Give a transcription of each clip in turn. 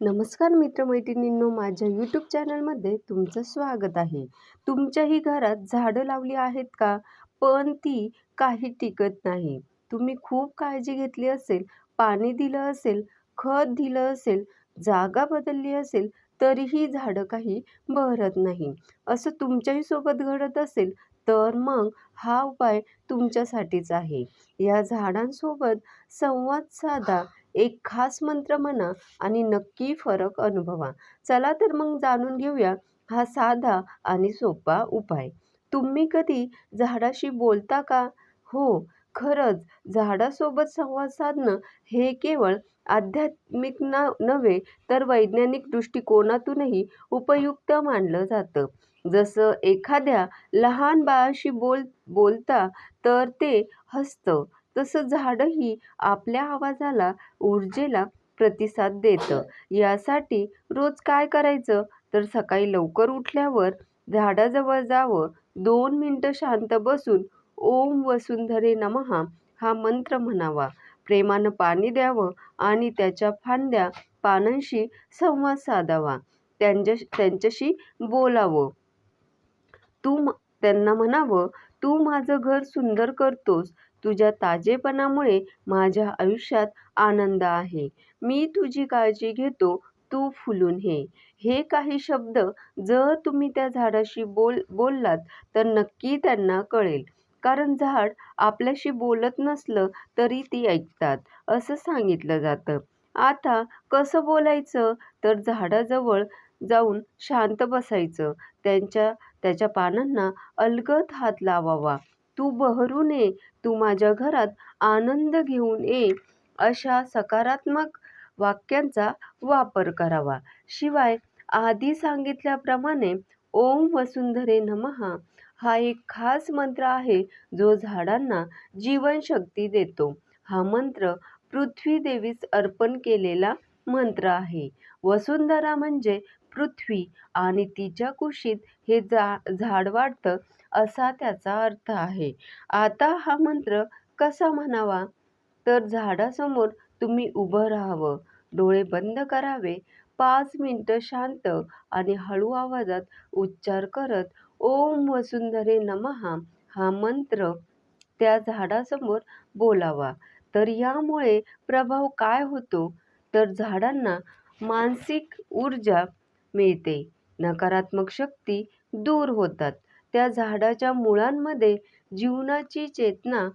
नमस्कार मित्रमैत्रिणींनो माझ्या यूट्यूब चॅनलमध्ये तुमचं स्वागत आहे. तुमच्याही घरात झाडं लावली आहेत का? पण ती काही टिकत नाही. तुम्ही खूप काळजी घेतली असेल पाणी दिलं असेल खत दिलं असेल जागा बदलली असेल तरीही झाडं काही बहरत नाही. असं तुमच्याही सोबत घडत असेल तर मग हा उपाय तुमच्यासाठीच आहे. या झाडांसोबत संवाद साधा एक खास मंत्र म्हणा आणि नक्की फरक अनुभवा. चला तर मग जाणून घेऊया हा साधा आणि सोपा उपाय. तुम्ही कधी झाडाशी बोलता का? हो खरंच झाडासोबत संवाद साधणं हे केवळ आध्यात्मिक ना नव्हे तर वैज्ञानिक दृष्टिकोनातूनही उपयुक्त मानलं जातं. जसं एखाद्या लहान बाळाशी बोल बोलता तर ते हसतं. तसं झाडंही आपल्या आवाजाला ऊर्जेला प्रतिसाद देतं. यासाठी रोज काय करायचं? तर सकाळी लवकर उठल्यावर झाडाजवळ जावं. दोन मिनटं शांत बसून ओम वसुंधरे नमहा हा मंत्र म्हणावा. प्रेमानं पाणी द्यावं आणि त्याच्या फांद्या पानांशी संवाद साधावा. त्यांच्या त्यांच्याशी बोलावं. तू त्यांना म्हणावं तू माझं घर सुंदर करतोस. तुझ्या ताजेपणामुळे माझ्या आयुष्यात आनंद आहे. मी तुझी काळजी घेतो तू फुलून हे हे काही शब्द जर तुम्ही त्या झाडाशी बोल बोललात तर नक्की त्यांना कळेल. कारण झाड आपल्याशी बोलत नसलं तरी ती ऐकतात असं सांगितलं जातं. आता कसं बोलायचं? तर झाडाजवळ जाऊन शांत बसायचं. त्यांच्या त्याच्या पानांना अलगद हात लावावा. तू बहरू ये तू माझ्या घरात आनंद घेऊन ये अशा सकारात्मक वाक्यांचा वापर करावा. शिवाय आधी सांगितल्याप्रमाणे ओम वसुंधरे नमहा हा एक खास मंत्र आहे जो झाडांना जीवनशक्ती देतो. हा मंत्र पृथ्वी देवीस अर्पण केलेला मंत्र आहे. वसुंधरा म्हणजे पृथ्वी आणि तिच्या कुशीत हे जा झाड वाढतं असा त्याचा अर्थ आहे. आता हा मंत्र कसा म्हणावा? तर झाडासमोर तुम्ही उभं राहावं. डोळे बंद करावे. पाच मिनटं शांत आणि हळू आवाजात उच्चार करत ओम वसुंधरे नमहा हा मंत्र त्या झाडासमोर बोलावा. तर यामुळे प्रभाव काय होतो? तर झाडांना मानसिक ऊर्जा मिळते. नकारात्मक शक्ती दूर होतात. त्या झाडाच्या मुळांमध्ये जीवनाची चेतना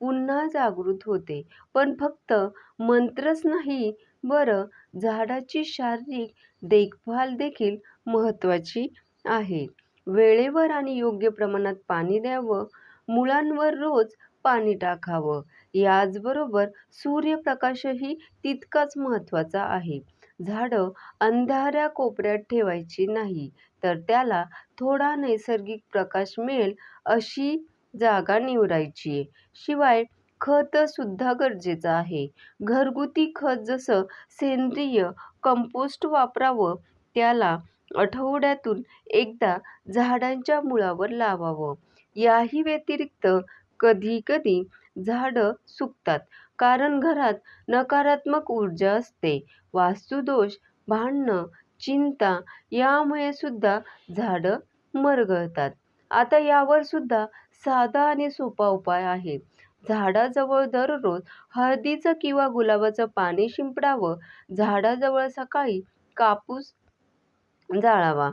पुन्हा जागृत होते. पण फक्त मंत्रच नाही बरं झाडाची शारीरिक देखभाल देखील महत्त्वाची आहे. वेळेवर आणि योग्य प्रमाणात पाणी द्यावं मुळांवर रोज पाणी टाकावं. याचबरोबर सूर्यप्रकाशही तितकाच महत्त्वाचा आहे. झाडं अंधाऱ्या कोपऱ्यात ठेवायची नाही तर त्याला थोडा नैसर्गिक प्रकाश मिळेल अशी जागा निवडायची. शिवाय खतसुद्धा गरजेचं आहे. घरगुती खत जसं सेंद्रिय कंपोस्ट वापरावं त्याला आठवड्यातून एकदा झाडांच्या मुळावर लावावं. याही व्यतिरिक्त कधीकधी झाडं सुकतात. कारण घरात नकारात्मक ऊर्जा असते. वास्तुदोष भांडणं चिंता यामुळे सुद्धा झाडं मरगळतात. आता यावर सुद्धा साधा आणि सोपा उपाय आहे. झाडाजवळ दररोज हळदीचं किंवा गुलाबाचं पाणी शिंपडावं. झाडाजवळ सकाळी कापूस जाळावा.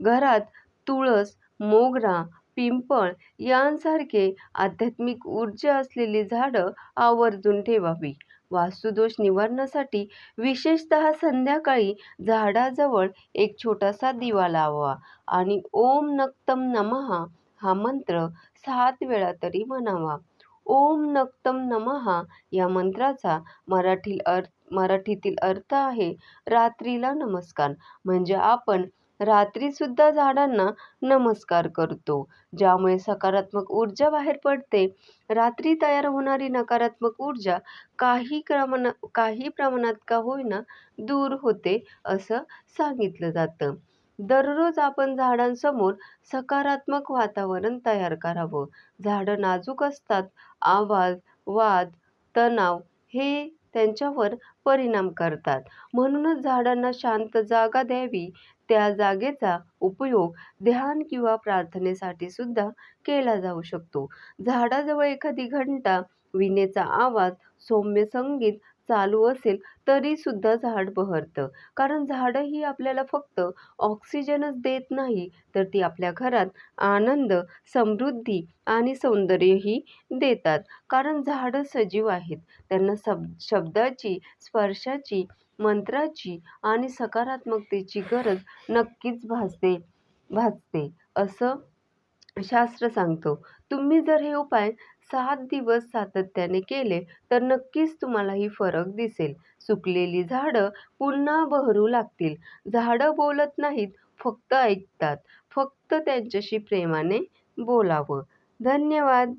घरात तुळस मोगरा पिंपळ यांसारखे आध्यात्मिक ऊर्जा असलेली झाडं आवर्जून ठेवावी. वास्तुदोष निवारणासाठी विशेषतः संध्याकाळी झाडाजवळ एक छोटासा दिवा लावावा आणि ओम नक्तम नमहा हा मंत्र सात वेळा तरी म्हणावा. ओम नक्तम नमहा या मंत्राचा मराठी अर्थ मराठीतील अर्थ आहे रात्रीला नमस्कार. म्हणजे आपण रात्रीसुद्धा झाडांना नमस्कार करतो. ज्यामुळे सकारात्मक ऊर्जा बाहेर पडते. रात्री तयार होणारी नकारात्मक ऊर्जा काही क्रमणा काही प्रमाणात का होईना दूर होते असं सांगितलं जातं. दररोज आपण झाडांसमोर सकारात्मक वातावरण तयार करावं. झाडं नाजूक असतात. आवाज वाद तणाव हे त्यांच्यावर परिणाम करतात. म्हणूनच झाडांना शांत जागा द्यावी. त्या जागेचा उपयोग ध्यान किंवा प्रार्थनेसाठी सुद्धा केला जाऊ शकतो. झाडाजवळ एखादी घंटा, विनेचा आवाज, सौम्य संगीत चालू असेल तरीसुद्धा झाड बहरतं. कारण झाडं ही आपल्याला फक्त ऑक्सिजनच देत नाही, तर ती आपल्या घरात आनंद, समृद्धी आणि सौंदर्यही देतात. कारण झाडं सजीव आहेत. त्यांना सब शब्दाची, स्पर्शाची, मंत्राची आणि सकारात्मकतेची गरज नक्कीच भासते भासते, असं शास्त्र सांगतो तुम्ही जर हे उपाय सात दिवस सातत्याने केले तर नक्कीच तुम्हालाही फरक दिसेल. सुकलेली झाडं पुन्हा बहरू लागतील. झाडं बोलत नाहीत, फक्त ऐकतात. फक्त त्यांच्याशी प्रेमाने बोलावं. धन्यवाद.